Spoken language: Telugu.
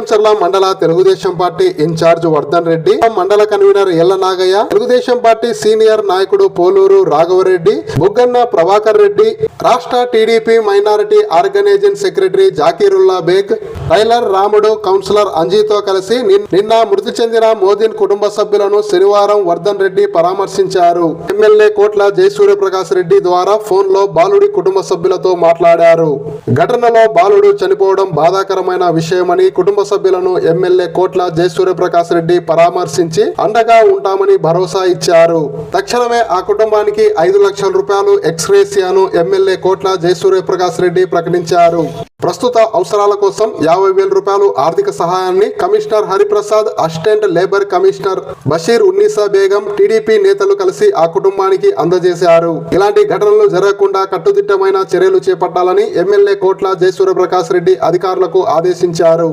బెల్కంచర్ల మండల తెలుగుదేశం పార్టీ ఇన్ఛార్జ్ వర్ధన్ రెడ్డి మండల కన్వీనర్ ఎల్ల నాగయ్య తెలుగుదేశం పార్టీ సీనియర్ నాయకుడు పోలూరు రాఘవరెడ్డి బుగ్గన్న ప్రభాకర్ రెడ్డి రాష్ట్ర TDP minority organising secretary Zakirullah Baig tailor Ramudu councillor అంజీతో కలిసి నిన్న మృతి చెందిన మోదీన్ కుటుంబ సభ్యులను శనివారం వర్ధన్ రెడ్డి పరామర్శించారు. ఎమ్మెల్యే కోట్ల జయసూర్యప్రకాష్ రెడ్డి ద్వారా ఫోన్లో బాలుడి కుటుంబ సభ్యులతో మాట్లాడారు. ఘటనలో బాలుడు చనిపోవడం బాధాకరమైన విషయమని కుటుంబ సభ్యులను ఎమ్మెల్యే కోట్ల జయసూర్యప్రకాశ్ రెడ్డి పరామర్శించి అండగా ఉంటామని భరోసా ఇచ్చారు. తక్షణమే ఆ కుటుంబానికి ఐదు లక్షల రూపాయలు ఎక్స్గ్రేసియాను ఎమ్మెల్యే కోట్ల జయసూర్యప్రకాశ్ రెడ్డి ప్రకటించారు. ప్రస్తుత అవసరాల కోసం యాభై వేల రూపాయలు ఆర్థిక సహాయాన్ని commissioner Hariprasad assistant labour commissioner Basheer Unnisa Begum TDP నేతలు కలిసి ఆ కుటుంబానికి అందజేశారు. ఇలాంటి ఘటనలు జరగకుండా కట్టుదిట్టమైన చర్యలు చేపట్టాలని ఎమ్మెల్యే కోట్ల జయసూర్యప్రకాశ్ రెడ్డి అధికారులకు ఆదేశించారు.